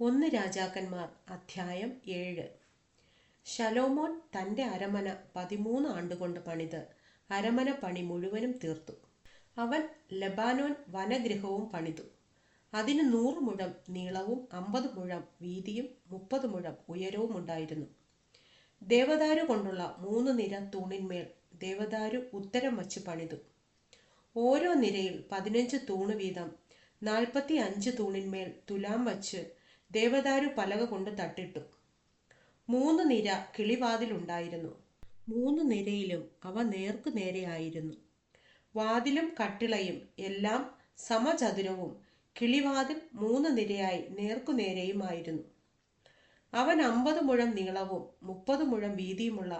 ഒന്ന് രാജാക്കന്മാർ അധ്യായം ഏഴ്. ശലോമോൻ തന്റെ അരമന പതിമൂന്ന് ആണ്ടുകൊണ്ട് പണിത് അരമന പണി മുഴുവനും തീർത്തു. അവൻ ലബാനോൻ വനഗൃഹവും പണിതു. അതിന് നൂറ് മുഴം നീളവും അമ്പത് മുഴം വീതിയും മുപ്പത് മുഴം ഉയരവും ഉണ്ടായിരുന്നു. ദേവദാരു കൊണ്ടുള്ള മൂന്ന് നിര തൂണിന്മേൽ ദേവദാരു ഉത്തരം വച്ച് പണിതു. ഓരോ നിരയിൽ പതിനഞ്ച് തൂണ് വീതം നാൽപ്പത്തി അഞ്ച് തൂണിന്മേൽ തുലാം വച്ച് ദേവദാരു പലക കൊണ്ട് തട്ടിട്ടു. മൂന്ന് നിര കിളിവാതിലുണ്ടായിരുന്നു. മൂന്ന് നിരയിലും അവ നേർക്കു നേരെയായിരുന്നു വാതിലും കട്ടിളയും എല്ലാം സമചതുരവും കിളിവാതിൽ മൂന്ന് നിരയായി നേർക്കുനേരെയുമായിരുന്നു അവൻ അമ്പത് മുഴം നീളവും മുപ്പത് മുഴം വീതിയുമുള്ള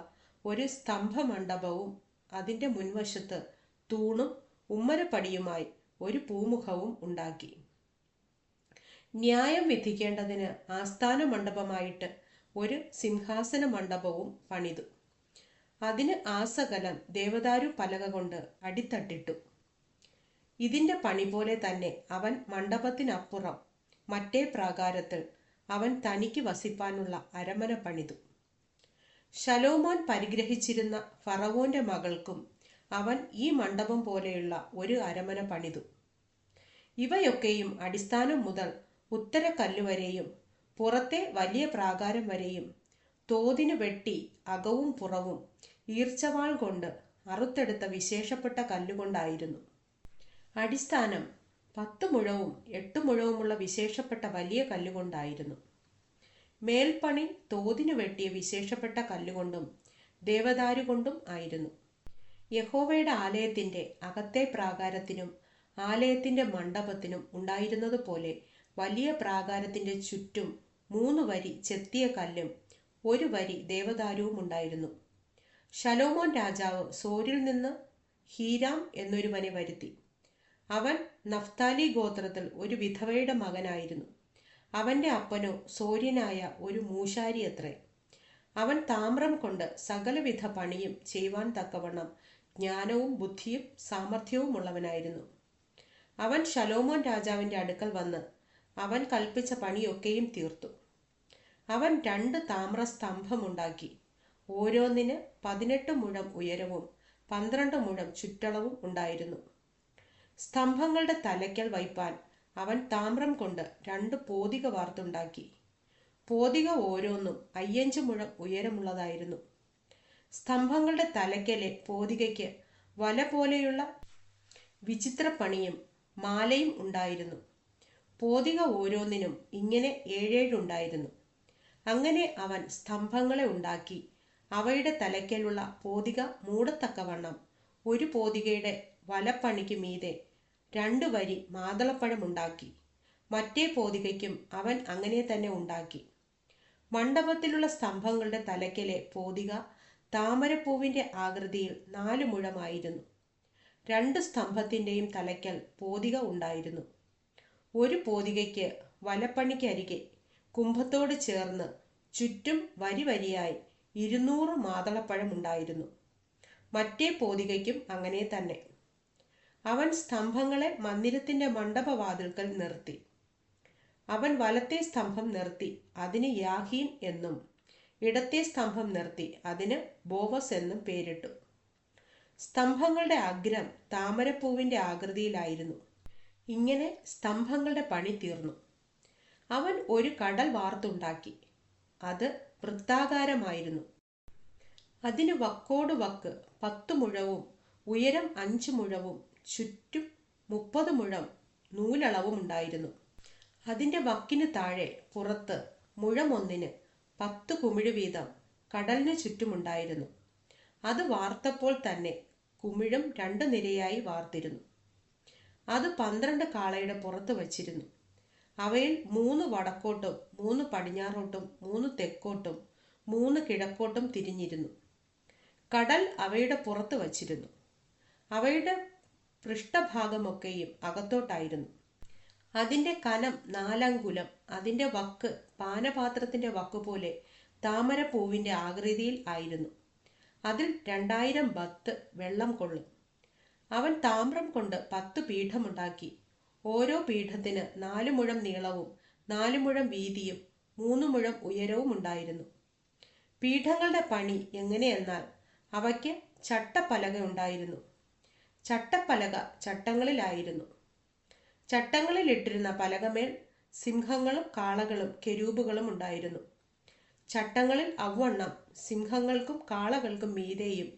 ഒരു സ്തംഭമണ്ഡപവും അതിന്റെ മുൻവശത്ത് തൂണും ഉമ്മരപ്പടിയുമായി ഒരു പൂമുഖവും ഉണ്ടാക്കി. ന്യായം വിധിക്കേണ്ടതിന് ആസ്ഥാന മണ്ഡപമായിട്ട് ഒരു സിംഹാസന മണ്ഡപവും പണിതു. അതിന് ആസകലം ദേവദാരു പലക കൊണ്ട് അടിത്തട്ടിട്ടു. ഇതിന്റെ പണി പോലെ തന്നെ അവൻ മണ്ഡപത്തിനപ്പുറം മറ്റേ പ്രാകാരത്തിൽ അവൻ തനിക്ക് വസിപ്പാനുള്ള അരമന പണിതു. ശലോമോൻ പരിഗ്രഹിച്ചിരുന്ന ഫറവോന്റെ മകൾക്കും അവൻ ഈ മണ്ഡപം പോലെയുള്ള ഒരു അരമന പണിതു. ഇവയൊക്കെയും അടിസ്ഥാനം മുതൽ ഉത്തരക്കല്ല് വരെയും പുറത്തെ വലിയ പ്രാകാരം വരെയും തോതിനു വെട്ടി അകവും പുറവും ഈർച്ചവാൾ കൊണ്ട് അറുത്തെടുത്ത വിശേഷപ്പെട്ട കല്ലുകൊണ്ടായിരുന്നു. അടിസ്ഥാനം പത്ത് മുഴവും എട്ട് മുഴവുമുള്ള വിശേഷപ്പെട്ട വലിയ കല്ലുകൊണ്ടായിരുന്നു. മേൽപ്പണി തോതിനു വെട്ടിയ വിശേഷപ്പെട്ട കല്ലുകൊണ്ടും ദേവദാരു കൊണ്ടും ആയിരുന്നു. യഹോവയുടെ ആലയത്തിന്റെ അകത്തെ പ്രാകാരത്തിനും ആലയത്തിന്റെ മണ്ഡപത്തിനും ഉണ്ടായിരുന്നതുപോലെ വലിയ പ്രാകാരത്തിന്റെ ചുറ്റും മൂന്ന് വരി ചെത്തിയ കല്ലും ഒരു വരി ദേവദാരുവും ഉണ്ടായിരുന്നു. ശലോമോൻ രാജാവ് സോരിൽ നിന്ന് ഹീരാം എന്നൊരുവനെ വരുത്തി. അവൻ നഫ്താലി ഗോത്രത്തിൽ ഒരു വിധവയുടെ മകനായിരുന്നു. അവന്റെ അപ്പനോ സോര്യനായ ഒരു മൂശാരി അത്രേ. അവൻ താമ്രം കൊണ്ട് സകലവിധ പണിയും ചെയ്യുവാൻ തക്കവണ്ണം ജ്ഞാനവും ബുദ്ധിയും സാമർഥ്യവും ഉള്ളവനായിരുന്നു അവൻ ശലോമോൻ രാജാവിന്റെ അടുക്കൽ വന്ന് അവൻ കൽപ്പിച്ച പണിയൊക്കെയും തീർത്തു. അവൻ രണ്ട് താമ്ര സ്തംഭമുണ്ടാക്കി ഓരോന്നിന് പതിനെട്ട് മുഴം ഉയരവും പന്ത്രണ്ട് മുഴം ചുറ്റളവും ഉണ്ടായിരുന്നു. സ്തംഭങ്ങളുടെ തലയ്ക്കൽ വയ്പാൻ അവൻ താമ്രം കൊണ്ട് രണ്ട് പോതിക വാർത്തുണ്ടാക്കി. പോതിക ഓരോന്നും അയ്യഞ്ച് മുഴം ഉയരമുള്ളതായിരുന്നു. സ്തംഭങ്ങളുടെ തലയ്ക്കലെ പോതികയ്ക്ക് വല പോലെയുള്ള വിചിത്രപ്പണിയും മാലയും ഉണ്ടായിരുന്നു. പോതിക ഓരോന്നിനും ഇങ്ങനെ ഏഴേഴുണ്ടായിരുന്നു. അങ്ങനെ അവൻ സ്തംഭങ്ങളെ ഉണ്ടാക്കി. അവയുടെ തലയ്ക്കലുള്ള പോതിക മൂടത്തക്കവണ്ണം ഒരു പോതികയുടെ വലപ്പണിക്ക് മീതെ രണ്ടു വരി മാതളപ്പഴമുണ്ടാക്കി മറ്റേ പോതികയ്ക്കും അവൻ അങ്ങനെ തന്നെ ഉണ്ടാക്കി. മണ്ഡപത്തിലുള്ള സ്തംഭങ്ങളുടെ തലയ്ക്കലെ പോതിക താമരപ്പൂവിന്റെ ആകൃതിയിൽ നാല് മുഴമായിരുന്നു രണ്ട് സ്തംഭത്തിന്റെയും തലയ്ക്കൽ പോതിക ഉണ്ടായിരുന്നു. ഒരു പോതികയ്ക്ക് വലപ്പണിക്കരികെ കുംഭത്തോട് ചേർന്ന് ചുറ്റും വരി വരിയായി ഇരുന്നൂറ് മാതളപ്പഴം ഉണ്ടായിരുന്നു. മറ്റേ പോതികയ്ക്കും അങ്ങനെ തന്നെ. അവൻ സ്തംഭങ്ങളെ മന്ദിരത്തിന്റെ മണ്ഡപവാതിൽക്കൽ നിർത്തി. അവൻ വലത്തെ സ്തംഭം നിർത്തി അതിന് യാഹീൻ എന്നും ഇടത്തെ സ്തംഭം നിർത്തി അതിന് ബോവസ് എന്നും പേരിട്ടു. സ്തംഭങ്ങളുടെ അഗ്രം താമരപ്പൂവിന്റെ ആകൃതിയിലായിരുന്നു. ഇങ്ങനെ സ്തംഭങ്ങളുടെ പണി തീർന്നു. അവൻ ഒരു കടൽ വാർത്തുണ്ടാക്കി. അത് വൃത്താകാരമായിരുന്നു. അതിന് വക്കോട് വക്ക് പത്തു മുഴവും ഉയരം അഞ്ചു മുഴവും ചുറ്റും മുപ്പത് മുഴം നൂലളവും ഉണ്ടായിരുന്നു. അതിന്റെ വക്കിന് താഴെ പുറത്ത് മുഴമൊന്നിന് പത്ത് കുമിഴ് വീതം കടലിന് ചുറ്റുമുണ്ടായിരുന്നു. അത് വാർത്തപ്പോൾ തന്നെ കുമിഴും രണ്ടു നിരയായി വാർത്തിരുന്നു. അത് പന്ത്രണ്ട് കാളയുടെ പുറത്ത് വച്ചിരുന്നു. അവയിൽ മൂന്ന് വടക്കോട്ടും മൂന്ന് പടിഞ്ഞാറോട്ടും മൂന്ന് തെക്കോട്ടും മൂന്ന് കിഴക്കോട്ടും തിരിഞ്ഞിരുന്നു. കടൽ അവയുടെ പുറത്ത് വച്ചിരുന്നു. അവയുടെ പൃഷ്ഠഭാഗമൊക്കെയും അകത്തോട്ടായിരുന്നു. അതിന്റെ കനം നാലങ്കുലം അതിന്റെ വക്ക് പാനപാത്രത്തിന്റെ വക്ക് പോലെ താമരപ്പൂവിന്റെ ആകൃതിയിൽ ആയിരുന്നു. അതിൽ രണ്ടായിരം ബത്ത് വെള്ളം കൊള്ളും. അവൻ താമ്രം കൊണ്ട് പത്ത് പീഠമുണ്ടാക്കി. ഓരോ പീഠത്തിന് നാലു മുഴം നീളവും നാലു മുഴം വീതിയും മൂന്ന് മുഴം ഉയരവും ഉണ്ടായിരുന്നു. പീഠങ്ങളുടെ പണി എങ്ങനെയെന്നാൽ അവയ്ക്ക് ചട്ടപ്പലക ഉണ്ടായിരുന്നു. ചട്ടപ്പലക ചട്ടങ്ങളിലായിരുന്നു. ചട്ടങ്ങളിൽ ഇട്ടിരുന്ന പലകമേൽ സിംഹങ്ങളും കാളകളും കെരൂബുകളും ഉണ്ടായിരുന്നു. ചട്ടങ്ങളിൽ അവണ്ണം സിംഹങ്ങൾക്കും കാളകൾക്കും മീതെയും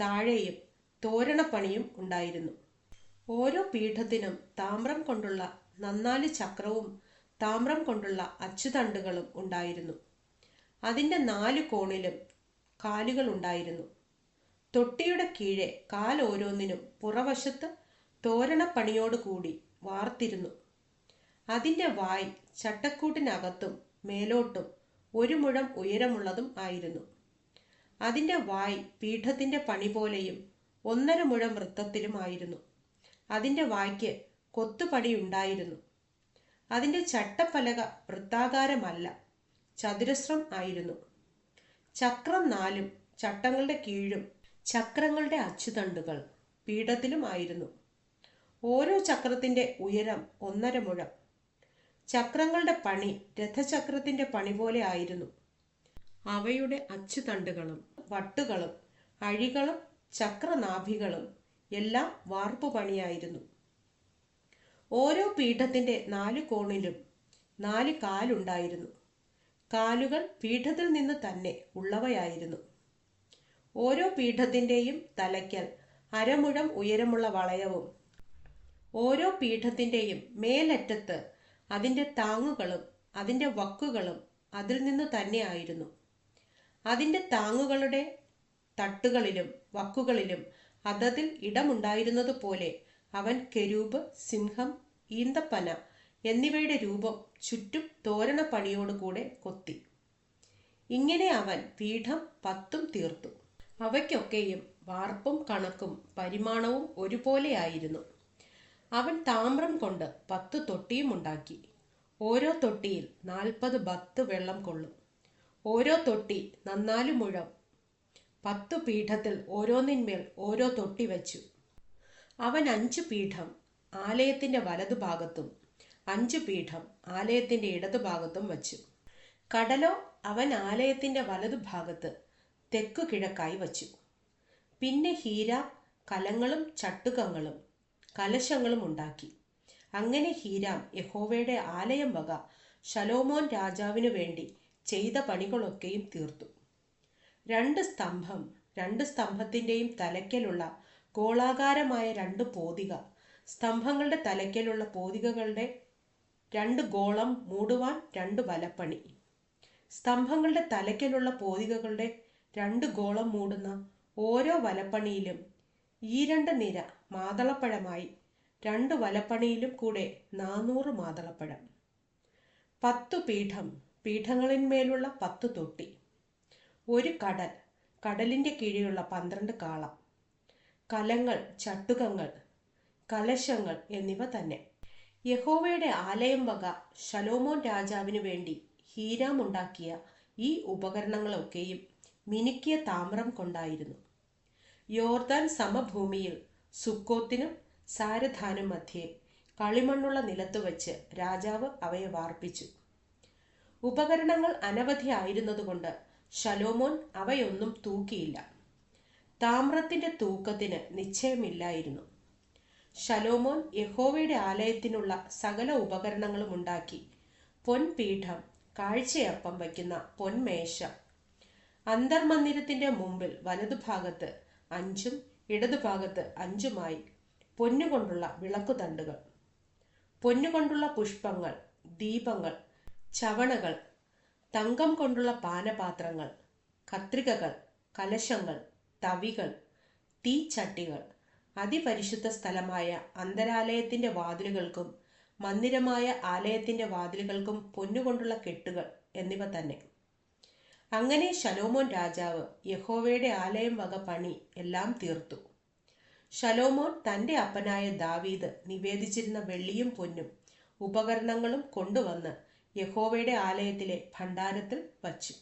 താഴെയും തോരണപ്പണിയും ഉണ്ടായിരുന്നു. ഓരോ പീഠത്തിനും താമ്രം കൊണ്ടുള്ള നന്നാൽ ചക്രവും താമ്രം കൊണ്ടുള്ള അച്ചുതണ്ടുകളും ഉണ്ടായിരുന്നു. അതിന്റെ നാല് കോണിലും കാലുകൾ ഉണ്ടായിരുന്നു. തൊട്ടിയുടെ കീഴെ കാൽ ഓരോന്നിനും പുറവശത്ത് തോരണപ്പണിയോടുകൂടി വാർത്തിരുന്നു. അതിന്റെ വായ് ചട്ടക്കൂട്ടിനകത്തും മേലോട്ടും ഒരു മുഴം ഉയരമുള്ളതും ആയിരുന്നു. അതിന്റെ വായ് പീഠത്തിന്റെ പണി പോലെയും ഒന്നര മുഴം വൃത്തത്തിലുമായിരുന്നു. അതിന്റെ വായ്ക്ക് കൊത്തുപടിയുണ്ടായിരുന്നു. അതിന്റെ ചട്ടപ്പലക വൃത്താകാരമല്ല ചതുരശ്രം ആയിരുന്നു. ചക്രം നാലും ചട്ടങ്ങളുടെ കീഴും ചക്രങ്ങളുടെ അച്ചുതണ്ടുകൾ പീഠത്തിലുമായിരുന്നു ഓരോ ചക്രത്തിന്റെ ഉയരം ഒന്നര മുഴം. ചക്രങ്ങളുടെ പണി രഥചക്രത്തിന്റെ പണി പോലെ ആയിരുന്നു. അവയുടെ അച്ചുതണ്ടുകളും വട്ടുകളും അഴികളും ചക്രനാഭികളും എല്ലാം വാർപ്പു പണിയായിരുന്നു. ഓരോ പീഠത്തിന്റെ നാല് കോണിലും നാല് കാലുണ്ടായിരുന്നു. കാലുകൾ പീഠത്തിൽ നിന്ന് തന്നെ ഉള്ളവയായിരുന്നു. ഓരോ പീഠത്തിന്റെയും തലയ്ക്കൽ അരമുഴം ഉയരമുള്ള വളയവും ഓരോ പീഠത്തിന്റെയും മേലറ്റത്ത് അതിന്റെ താങ്ങുകളും അതിന്റെ വക്കുകളും അതിൽ നിന്ന് തന്നെയായിരുന്നു അതിന്റെ താങ്ങുകളുടെ തട്ടുകളിലും വക്കുകളിലും അതതിൽ ഇടമുണ്ടായിരുന്നതുപോലെ അവൻ കെരൂബ് സിംഹം ഈന്തപ്പന എന്നിവയുടെ രൂപം ചുറ്റും തോരണ പണിയോടുകൂടെ കൊത്തി. ഇങ്ങനെ അവൻ പീഠം പത്തും തീർത്തു. അവയ്ക്കൊക്കെയും വാർപ്പും കണക്കും പരിമാണവും ഒരുപോലെയായിരുന്നു അവൻ താമ്രം കൊണ്ട് പത്ത് തൊട്ടിയും ഉണ്ടാക്കി. ഓരോ തൊട്ടിയിൽ നാൽപ്പത് ബത്ത് വെള്ളം കൊള്ളും. ഓരോ തൊട്ടി നന്നാലു മുഴം പത്തു പീഠത്തിൽ ഓരോന്നിന്മേൽ ഓരോ തൊട്ടി വെച്ചു. അവൻ അഞ്ചു പീഠം ആലയത്തിന്റെ വലതുഭാഗത്തും അഞ്ചു പീഠം ആലയത്തിന്റെ ഇടതുഭാഗത്തും വച്ചു. കടലോ അവൻ ആലയത്തിന്റെ വലതുഭാഗത്ത് തെക്കു കിഴക്കായി വച്ചു. പിന്നെ ഹീര കലങ്ങളും ചട്ടുകങ്ങളും കലശങ്ങളും ഉണ്ടാക്കി. അങ്ങനെ ഹീരാം യഹോവയുടെ ആലയം വക ശലോമോൻ രാജാവിനു വേണ്ടി ചെയ്ത പണികളൊക്കെയും തീർത്തു. രണ്ട് സ്തംഭം രണ്ട് സ്തംഭത്തിന്റെയും തലയ്ക്കലുള്ള ഗോളാകാരമായ രണ്ട് പോതിക. സ്തംഭങ്ങളുടെ തലയ്ക്കലുള്ള പോതികകളുടെ രണ്ട് ഗോളം മൂടുവാൻ രണ്ട് വലപ്പണി. സ്തംഭങ്ങളുടെ തലയ്ക്കലുള്ള പോതികകളുടെ രണ്ട് ഗോളം മൂടുന്ന ഓരോ വലപ്പണിയിലും ഈ രണ്ട് നിര മാതളപ്പഴമായി രണ്ട് വലപ്പണിയിലും കൂടെ നാനൂറ് മാതളപ്പഴം. പത്തു പീഠം പീഠങ്ങളിന്മേലുള്ള പത്തു തൊട്ടി. ഒരു കടൽ കടലിന്റെ കീഴിലുള്ള പന്ത്രണ്ട് കാളം കലങ്ങൾ ചട്ടുകങ്ങൾ കലശങ്ങൾ എന്നിവ തന്നെ. യഹോവയുടെ ആലയം വക ശലോമോൻ രാജാവിനു വേണ്ടി ഹീരാം ഉണ്ടാക്കിയ ഈ ഉപകരണങ്ങളൊക്കെയും മിനുക്കിയ താമ്രം കൊണ്ടായിരുന്നു. യോർദാൻ സമഭൂമിയിൽ സുക്കോത്തിനും സാരധാനും മധ്യേ കളിമണ്ണുള്ള നിലത്ത് വച്ച് രാജാവ് അവയെ വാർപ്പിച്ചു. ഉപകരണങ്ങൾ അനവധി ആയിരുന്നതുകൊണ്ട് ശലോമോൻ അവയൊന്നും തൂക്കിയില്ല. താമ്രത്തിന്റെ തൂക്കത്തിന് നിശ്ചയമില്ലായിരുന്നു. ശലോമോൻ യഹോവയുടെ ആലയത്തിനുള്ള സകല ഉപകരണങ്ങളും ഉണ്ടാക്കി. പൊൻപീഠം കാഴ്ചയപ്പം വയ്ക്കുന്ന പൊൻമേശ. അന്തർമന്ദിരത്തിന്റെ മുമ്പിൽ വലതുഭാഗത്ത് അഞ്ചും ഇടതുഭാഗത്ത് അഞ്ചുമായി പൊന്നുകൊണ്ടുള്ള വിളക്കുതണ്ടുകൾ. പൊന്നുകൊണ്ടുള്ള പുഷ്പങ്ങൾ ദീപങ്ങൾ ചവണകൾ തങ്കം കൊണ്ടുള്ള പാനപാത്രങ്ങൾ കത്രികകൾ കലശങ്ങൾ തവികൾ തീച്ചട്ടികൾ അതിപരിശുദ്ധ സ്ഥലമായ അന്തരാലയത്തിന്റെ വാതിലുകൾക്കും മന്ദിരമായ ആലയത്തിന്റെ വാതിലുകൾക്കും പൊന്നുകൊണ്ടുള്ള കെട്ടുകൾ എന്നിവ തന്നെ. അങ്ങനെ ശലോമോൻ രാജാവ് യഹോവയുടെ ആലയം വക പണി എല്ലാം തീർത്തു. ശലോമോൻ തന്റെ അപ്പനായ ദാവീദ് നിവേദിച്ചിരുന്ന വെള്ളിയും പൊന്നും ഉപകരണങ്ങളും കൊണ്ടുവന്ന് യഹോവയുടെ ആലയത്തിലെ ഭണ്ഡാരത്തിൽ വച്ചു.